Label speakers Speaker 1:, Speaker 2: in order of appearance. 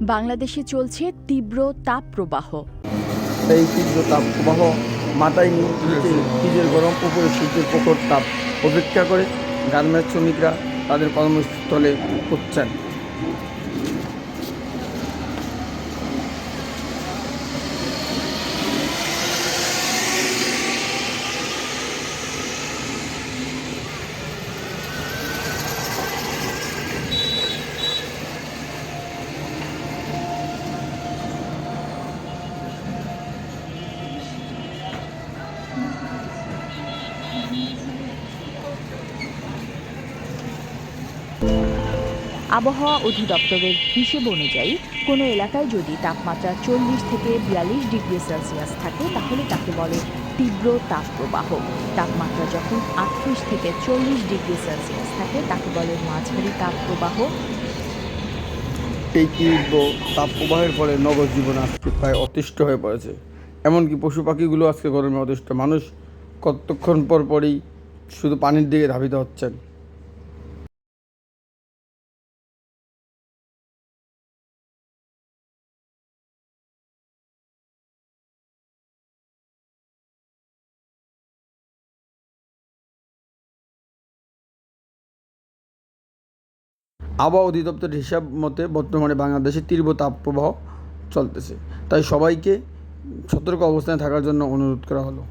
Speaker 1: বাংলাদেশে চলছে তীব্র তাপপ্রবাহ।
Speaker 2: এই তীব্র তাপ প্রবাহ মাথায় নিচে নিজের গরম উপরে সূর্যের প্রখর তাপ অপেক্ষা করে। গার্মেন্টস শ্রমিকরা তাদের কর্মস্থলে করছেন
Speaker 1: আবহাওয়া অধিদপ্তরের হিসেব অনুযায়ী, কোনো এলাকায় যদি তাপমাত্রা চল্লিশ থেকে বিয়াল্লিশ ডিগ্রি সেলসিয়াস থাকে, তাহলে তাকে বলে তীব্র তাপপ্রবাহ। তাপমাত্রা যখন আটত্রিশ থেকে চল্লিশ ডিগ্রি সেলসিয়াস থাকে, তাকে বলে মাঝারি তাপপ্রবাহ।
Speaker 2: এই তীব্র তাপ প্রবাহের ফলে নগর জীবন আজকে প্রায় অতিষ্ঠ হয়ে পড়েছে। এমনকি পশু পাখিগুলো আজকে গরমে অতিষ্ঠ। মানুষ কতক্ষণ পর পরই শুধু পানির দিকে ধাবিত হচ্ছেন। আবহাওয়া অধিদপ্তরের হিসাব মতে বর্তমানে বাংলাদেশে তীব্র তাপপ্রবাহ চলতেছে। তাই সবাইকে সতর্ক অবস্থানে থাকার জন্য অনুরোধ করা হলো।